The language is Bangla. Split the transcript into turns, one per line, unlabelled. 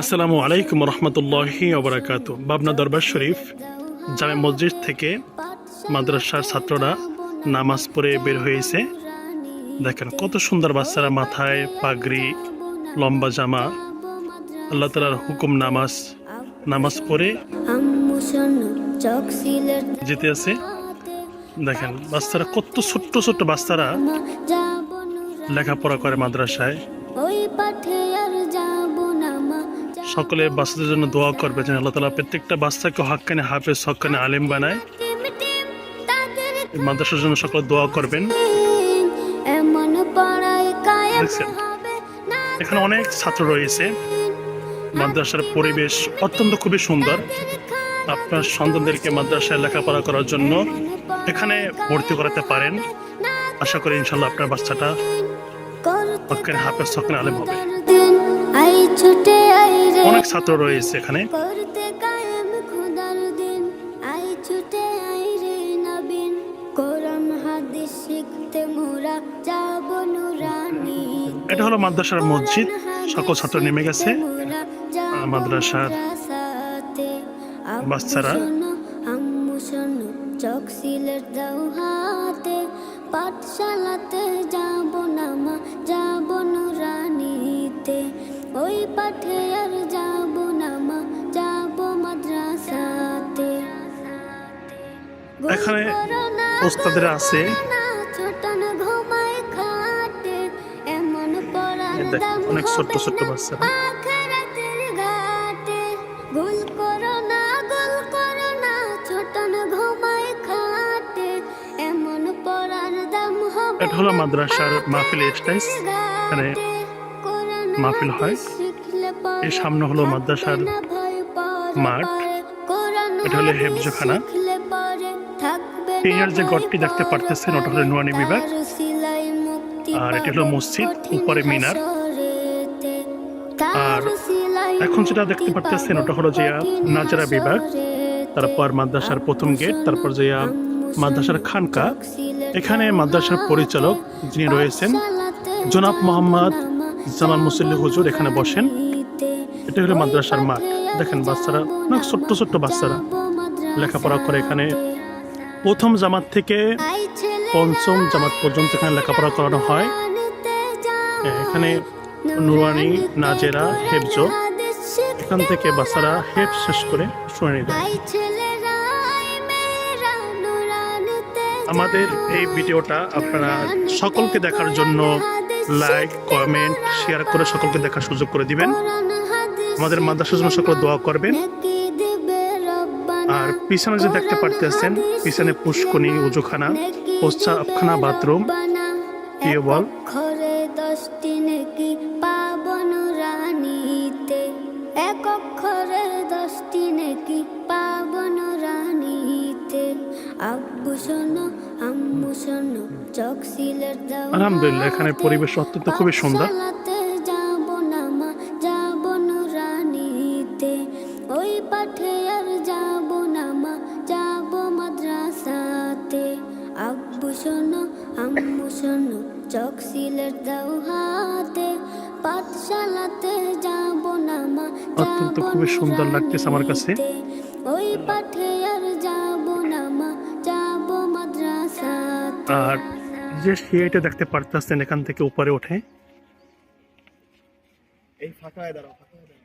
আসসালামু আলাইকুম রহমতুল্লাহি ওবরাকাত। বাবনা দরবার শরীফ, জামে মসজিদ থেকে মাদ্রাসার ছাত্ররা নামাজ পড়ে বের হয়েছে। দেখেন কত সুন্দর বাচ্চারা মাথায় পাগড়ি, লম্বা জামা। আল্লাহ তালার হুকুম নামাজ নামাজ পড়ে যেতে আছে। দেখেন বাচ্চারা কত ছোট্ট ছোট্ট বাচ্চারা লেখাপড়া করে মাদ্রাসায়। সকলে বাচ্চাদের জন্য দোয়া করবে যেন আল্লাহ তালা প্রত্যেকটা বাচ্চাকে হাক্কানে হাফেজ হকানে আলেম বানায়। মাদ্রাসার জন্য সকলে দোয়া করবেন। এখানে অনেক ছাত্র রয়েছে। মাদ্রাসার পরিবেশ অত্যন্ত খুবই সুন্দর। আপনার সন্তানদেরকে মাদ্রাসায় লেখাপড়া করার জন্য এখানে ভর্তি করাতে পারেন। আশা করি ইনশাল্লাহ আপনার বাচ্চাটা হকের হাফেজ হকের আলেম হবে।
আই ছুটে আই রে।
অনেক ছাত্র রয়েছে এখানে।
করতে কায়েম খোদার দিন। আই ছুটে আই রে নবীন। কোরআন হাদিস শিখতে মোরা যাব নুরানি।
এটা হলো মাদ্রাসার মসজিদ। সকল ছাত্র নেমে গেছে। মাদ্রাসার বাচ্চারা।
আম্মু সিলের দাও হাতে। পাঠশালাতে যাব পাঠে আর যাব না মা যাব মাদ্রাসাতে
এখানে ওস্তাদেরা আছে অনেক ছোট্ট ছোট্ট
পড়ার
এটা হলো মাদ্রাসার মাহফিল স্টেজ এখানে মাহফিল হয়। এর সামনে হলো মাদ্রাসার মাঠ। এটা হলো হেফজখানা। পিঁয়ার যে গড়টি দেখতে পারতেছেন, ওটা হলো নুয়ানি বিভাগ। আর এটি হলো মসজিদ উপরে মিনার। আর এখন যেটা দেখতে পারতেছেন, ওটা হলো যে নাজারা বিভাগ। তারপর মাদ্রাসার প্রথম গেট, তারপর যে মাদ্রাসার খানকা। এখানে মাদ্রাসার পরিচালক যিনি রয়েছেন, জনাব মোহাম্মদ জামান মুসল্লি হুজুর এখানে বসেন। এটা হলো মাদ্রাসার মাঠ। দেখেন বাচ্চারা, অনেক ছোট্ট ছোট্ট বাচ্চারা। লেখাপড়া করে এখানে প্রথম জামাত থেকে পঞ্চম জামাত পর্যন্ত এখানে লেখাপড়া করানো হয়। এখানে নুরানি নাজেরা, হেফজ, এখান থেকে বাচ্চারা হেফ শেষ করে শুনে আমাদের এই ভিডিওটা আপনারা সকলকে দেখার জন্য লাইক কমেন্ট শেয়ার করে সকলকে দেখার সুযোগ করে দিবেন। আমাদের মাদ্রাসার জন্য সকলে দোয়া করবেন। আর পিছনে যে দেখতে পারতেছেন পিছনে পুষ্কনি উজুখানা প্রস্রাবখানা বাথরুম টিউবওয়েল
এক অক্ষরে দশটি নাকি পাবন রানীতে। আব্বু শোনো আম্মু শোনো চোখ সিলের দাও
আলহামদুলিল্লাহ এখানে পরিবেশ অত্যন্ত খুবই সুন্দর।
চোখ দাও হাতে পাঠশালাতে যাব না মা
অত্যন্ত খুবই সুন্দর লাগতেছে আমার কাছে।
ওই পাঠে আর যাব না মা যাব মাদ্রাসাতে।
আর যে সিঁড়িটা দেখতে পারতেছেন এখান থেকে উপরে ওঠে
এই ফাঁকায় দাঁড়াও ফাঁকায় দাঁড়াও।